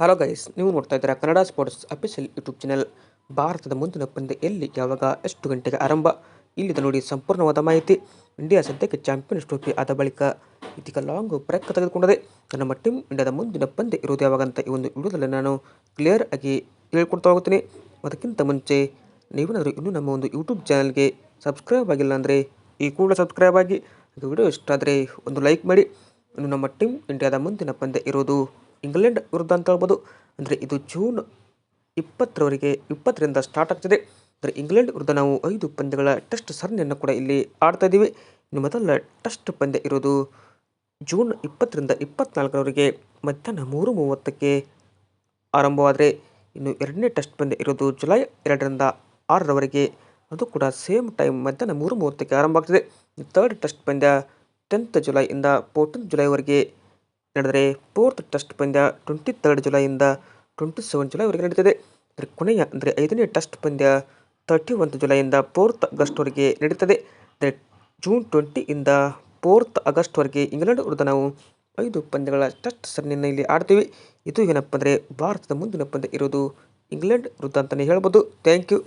Hello guys, ನೀವು ನೋಡ್ತಾ ಇದ್ದೀರಾ Kannada sports official YouTube channel. ಭಾರತದ ಮುಂದಿನ ಪಂದ್ಯ ಎಲ್ಲಿ, ಯಾವಾಗ, ಎಷ್ಟು ಗಂಟೆಗೆ ಆರಂಭ? ಇಲ್ಲಿದೆ ನೋಡಿ ಸಂಪೂರ್ಣವಾದ ಮಾಹಿತಿ. ಇಂಡಿಯಾ ಸದ್ಯಕ್ಕೆ ಚಾಂಪಿಯನ್ಸ್ ಟ್ರೋಫಿ ಆದ ಬಳಿಕ ಇದೀಗ ಲಾಂಗ್ ಬ್ರೇಕ್ ತೆಗೆದುಕೊಂಡಿದೆ. ನಮ್ಮ ಟೀಮ್ ಇಂಡಿಯಾದ ಮುಂದಿನ ಪಂದ್ಯ ಇರೋದು ಯಾವಾಗ ಅಂತ ಈ ಒಂದು ವಿಡಿಯೋದಲ್ಲಿ ನಾನು ಕ್ಲಿಯರ್ ಆಗಿ ಹೇಳ್ಕೊಡ್ತಾ ಹೋಗ್ತೀನಿ. ಅದಕ್ಕಿಂತ ಮುಂಚೆ, ನೀವೇನಾದರೂ ಇನ್ನೂ ನಮ್ಮ ಒಂದು ಯೂಟ್ಯೂಬ್ ಚಾನಲ್ಗೆ ಸಬ್ಸ್ಕ್ರೈಬ್ ಆಗಿಲ್ಲ ಅಂದರೆ ಈ ಕೂಡ ಸಬ್ಸ್ಕ್ರೈಬ್ ಆಗಿ. ವಿಡಿಯೋ ಇಷ್ಟ ಆದರೆ ಒಂದು ಲೈಕ್ ಮಾಡಿ. ಇನ್ನು ನಮ್ಮ ಟೀಮ್ ಇಂಡಿಯಾದ ಮುಂದಿನ ಪಂದ್ಯ ಇರೋದು ಇಂಗ್ಲೆಂಡ್ ವಿರುದ್ಧ ಅಂತ ಹೇಳ್ಬೋದು. ಅಂದರೆ ಇದು ಜೂನ್ ಇಪ್ಪತ್ತರವರೆಗೆ ಇಪ್ಪತ್ತರಿಂದ ಸ್ಟಾರ್ಟ್ ಆಗ್ತದೆ. ಅಂದರೆ ಇಂಗ್ಲೆಂಡ್ ವಿರುದ್ಧ ನಾವು ಐದು ಪಂದ್ಯಗಳ ಟೆಸ್ಟ್ ಸರಣಿಯನ್ನು ಕೂಡ ಇಲ್ಲಿ ಆಡ್ತಾ ಇದ್ದೀವಿ. ಇನ್ನು ಮೊದಲ ಟೆಸ್ಟ್ ಪಂದ್ಯ ಇರೋದು ಜೂನ್ ಇಪ್ಪತ್ತರಿಂದ ಇಪ್ಪತ್ನಾಲ್ಕರವರೆಗೆ ಮಧ್ಯಾಹ್ನ ಮೂರು ಮೂವತ್ತಕ್ಕೆ ಆರಂಭವಾದರೆ ಇನ್ನು ಎರಡನೇ ಟೆಸ್ಟ್ ಪಂದ್ಯ ಇರೋದು ಜುಲೈ ಎರಡರಿಂದ ಆರರವರೆಗೆ. ಅದು ಕೂಡ ಸೇಮ್ ಟೈಮ್ ಮಧ್ಯಾಹ್ನ ಮೂರು ಮೂವತ್ತಕ್ಕೆ ಆರಂಭ ಆಗ್ತದೆ. ಥರ್ಡ್ ಟೆಸ್ಟ್ ಪಂದ್ಯ ಟೆಂತ್ ಜುಲೈಯಿಂದ ಫೋರ್ಟೀನ್ ಜುಲೈವರೆಗೆ ನಡೆದರೆ ಫೋರ್ತ್ ಟೆಸ್ಟ್ ಪಂದ್ಯ ಟ್ವೆಂಟಿ ತರ್ಡ್ ಜುಲೈಯಿಂದ ಟ್ವೆಂಟಿ ಸೆವೆನ್ ಜುಲೈವರೆಗೆ ನಡೀತದೆ. ಅಂದರೆ ಕೊನೆಯ, ಅಂದರೆ ಐದನೇ ಟೆಸ್ಟ್ ಪಂದ್ಯ ತರ್ಟಿ ಒಂದು ಜುಲೈಯಿಂದ ಫೋರ್ತ್ ಆಗಸ್ಟ್ವರೆಗೆ ನಡೀತದೆ. ಅಂದರೆ ಜೂನ್ ಟ್ವೆಂಟಿಯಿಂದ ಫೋರ್ತ್ ಆಗಸ್ಟ್ವರೆಗೆ ಇಂಗ್ಲೆಂಡ್ ವಿರುದ್ಧ ನಾವು ಐದು ಪಂದ್ಯಗಳ ಟೆಸ್ಟ್ ಸರಣಿಯನ್ನು ಇಲ್ಲಿ ಆಡ್ತೀವಿ. ಇದು ಏನಪ್ಪ ಅಂದರೆ ಭಾರತದ ಮುಂದಿನ ಪಂದ್ಯ ಇರೋದು ಇಂಗ್ಲೆಂಡ್ ವಿರುದ್ಧ ಅಂತಲೇ ಹೇಳ್ಬೋದು. Thank you.